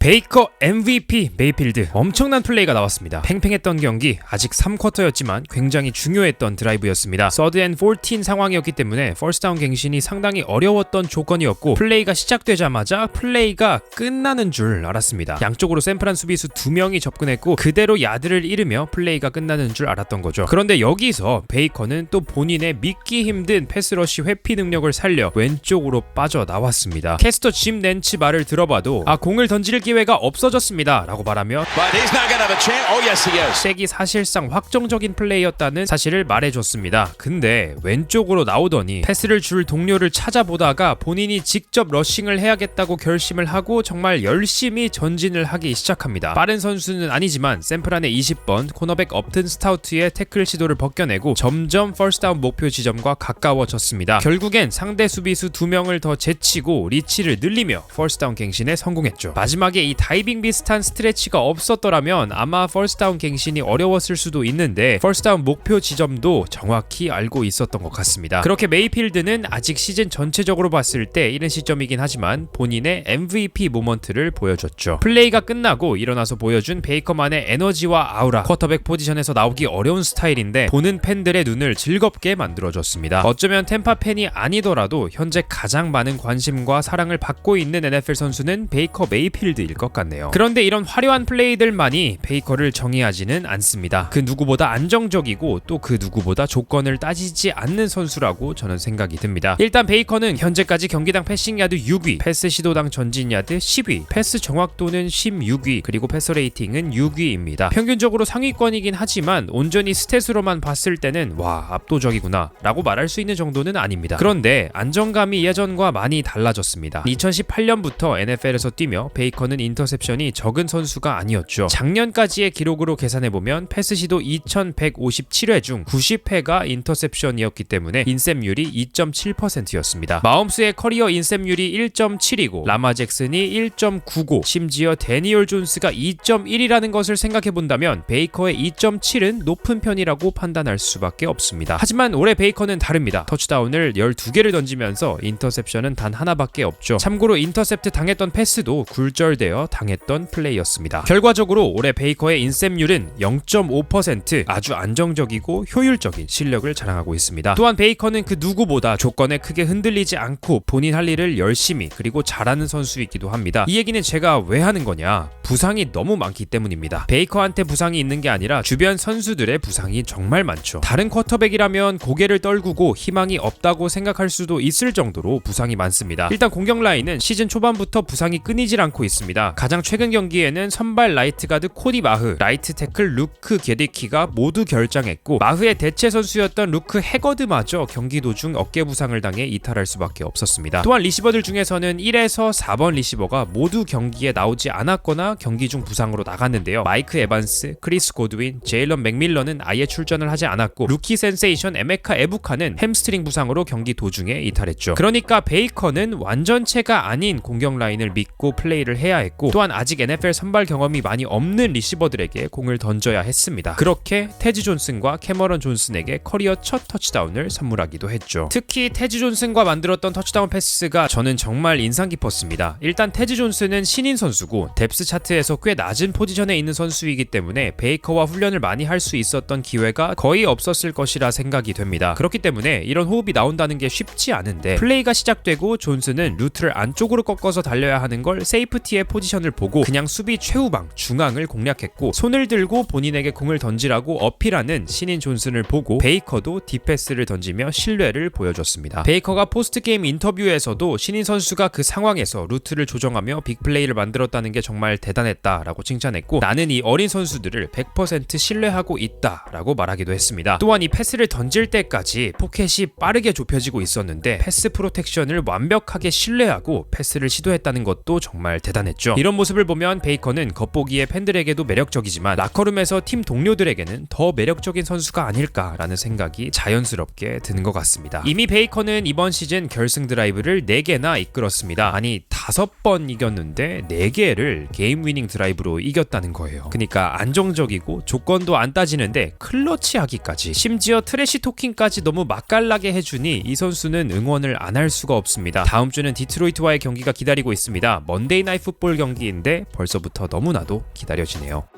베이커 MVP 메이필드 엄청난 플레이가 나왔습니다. 팽팽했던 경기 아직 3쿼터였지만 굉장히 중요했던 드라이브였습니다. 서드 앤 14 상황이었기 때문에 퍼스트 다운 갱신이 상당히 어려웠던 조건이었고 플레이가 시작되자마자 플레이가 끝나는 줄 알았습니다. 양쪽으로 샘플한 수비수 두 명이 접근했고 그대로 야드를 잃으며 플레이가 끝나는 줄 알았던 거죠. 그런데 여기서 베이커는 또 본인의 믿기 힘든 패스러시 회피 능력을 살려 왼쪽으로 빠져나왔습니다. 캐스터 짐 낸츠 말을 들어봐도 아 공을 던질 기회가 없어졌습니다 라고 말하며 chance. Oh, 사실상 확정적인 플레이였다는 사실을 말해줬습니다. 근데 왼쪽으로 나오더니 패스를 줄 동료를 찾아보다가 본인이 직접 러싱을 해야겠다고 결심을 하고 정말 열심히 전진을 하기 시작합니다. 빠른 선수는 아니지만 샘플안의 20번 코너백 업튼 스타우트의 태클 시도를 벗겨내고 점점 퍼스트다운 목표 지점과 가까워졌습니다. 결국엔 상대 수비수 두 명을 더 제치고 리치를 늘리며 퍼스트다운 갱신에 성공했죠. 마지막에 이 다이빙 비슷한 스트레치가 없었더라면 아마 퍼스트다운 갱신이 어려웠을 수도 있는데 퍼스트다운 목표 지점도 정확히 알고 있었던 것 같습니다. 그렇게 메이필드는 아직 시즌 전체적으로 봤을 때 이른 시점이긴 하지만 본인의 MVP 모먼트를 보여줬죠. 플레이가 끝나고 일어나서 보여준 베이커만의 에너지와 아우라 쿼터백 포지션에서 나오기 어려운 스타일인데 보는 팬들의 눈을 즐겁게 만들어줬습니다. 어쩌면 템파 팬이 아니더라도 현재 가장 많은 관심과 사랑을 받고 있는 NFL 선수는 베이커 메이필드 일 것 같네요. 그런데 이런 화려한 플레이들만이 베이커를 정의하지는 않습니다. 그 누구보다 안정적이고 또 그 누구보다 조건을 따지지 않는 선수라고 저는 생각이 듭니다. 일단 베이커는 현재까지 경기당 패싱 야드 6위, 패스 시도당 전진 야드 10위, 패스 정확도는 16위, 그리고 패스 레이팅은 6위입니다. 평균적으로 상위권이긴 하지만 온전히 스탯으로만 봤을 때는 와 압도적이구나 라고 말할 수 있는 정도는 아닙니다. 그런데 안정감이 예전과 많이 달라졌습니다. 2018년부터 NFL에서 뛰며 베이커는 인터셉션이 적은 선수가 아니었죠. 작년까지의 기록으로 계산해보면 패스 시도 2157회 중 90회가 인터셉션이었기 때문에 인셉률이 2.7%였습니다. 마홈스의 커리어 인셉률이 1.7이고 라마 잭슨이 1.95 심지어 데니얼 존스가 2.1이라는 것을 생각해본다면 베이커의 2.7은 높은 편이라고 판단할 수밖에 없습니다. 하지만 올해 베이커는 다릅니다. 터치다운을 12개를 던지면서 인터셉션은 단 하나밖에 없죠. 참고로 인터셉트 당했던 패스도 굴절되 어 당했던 플레이였습니다. 결과적으로 올해 베이커의 인셉률은 0.5% 아주 안정적이고 효율적인 실력을 자랑하고 있습니다. 또한 베이커는 그 누구보다 조건에 크게 흔들리지 않고 본인 할 일을 열심히 그리고 잘하는 선수이기도 합니다. 이 얘기는 제가 왜 하는 거냐? 부상이 너무 많기 때문입니다. 베이커한테 부상이 있는 게 아니라 주변 선수들의 부상이 정말 많죠. 다른 쿼터백이라면 고개를 떨구고 희망이 없다고 생각할 수도 있을 정도로 부상이 많습니다. 일단 공격 라인은 시즌 초반부터 부상이 끊이질 않고 있습니다. 가장 최근 경기에는 선발 라이트 가드 코디 마흐, 라이트 태클 루크 게디키가 모두 결장했고 마흐의 대체 선수였던 루크 해거드마저 경기 도중 어깨 부상을 당해 이탈할 수밖에 없었습니다. 또한 리시버들 중에서는 1에서 4번 리시버가 모두 경기에 나오지 않았거나 경기 중 부상으로 나갔는데요. 마이크 에반스, 크리스 고드윈, 제일런 맥밀런은 아예 출전을 하지 않았고 루키 센세이션 에메카 에부카는 햄스트링 부상으로 경기 도중에 이탈했죠. 그러니까 베이커는 완전체가 아닌 공격 라인을 믿고 플레이를 해야 했고 또한 아직 NFL 선발 경험이 많이 없는 리시버들에게 공을 던져야 했습니다. 그렇게 테지 존슨과 캐머런 존슨에게 커리어 첫 터치다운을 선물하기도 했죠. 특히 테지 존슨과 만들었던 터치다운 패스가 저는 정말 인상 깊었습니다. 일단 테지 존슨은 신인 선수고 뎁스 차트에서 꽤 낮은 포지션에 있는 선수이기 때문에 베이커와 훈련을 많이 할 수 있었던 기회가 거의 없었을 것이라 생각이 됩니다. 그렇기 때문에 이런 호흡이 나온다는 게 쉽지 않은데 플레이가 시작되고 존슨은 루트를 안쪽으로 꺾어서 달려야 하는 걸 세이프티의 포 지션을 보고 그냥 수비 최후방 중앙을 공략했고 손을 들고 본인에게 공을 던지라고 어필하는 신인 존슨을 보고 베이커도 디패스를 던지며 신뢰를 보여줬습니다. 베이커가 포스트 게임 인터뷰에서도 신인 선수가 그 상황에서 루트를 조정하며 빅플레이를 만들었다는 게 정말 대단했다라고 칭찬했고 나는 이 어린 선수들을 100% 신뢰하고 있다라고 말하기도 했습니다. 또한 이 패스를 던질 때까지 포켓이 빠르게 좁혀지고 있었는데 패스 프로텍션을 완벽하게 신뢰하고 패스를 시도했다는 것도 정말 대단했죠. 했죠. 이런 모습을 보면 베이컨은 겉보기에 팬들에게도 매력적이지만 라커룸에서 팀 동료들에게는 더 매력적인 선수가 아닐까라는 생각이 자연스럽게 드는 것 같습니다. 이미 베이컨은 이번 시즌 결승 드라이브를 4개나 이끌었습니다. 아니 5번 이겼는데 4개를 게임 위닝 드라이브로 이겼다는 거예요. 그러니까 안정적이고 조건도 안 따지는데 클러치하기까지 심지어 트래시 토킹까지 너무 맛깔나게 해주니 이 선수는 응원을 안 할 수가 없습니다. 다음 주는 디트로이트와의 경기가 기다리고 있습니다. 먼데이 나이 풋볼 풋볼 경기인데 벌써부터 너무나도 기다려지네요.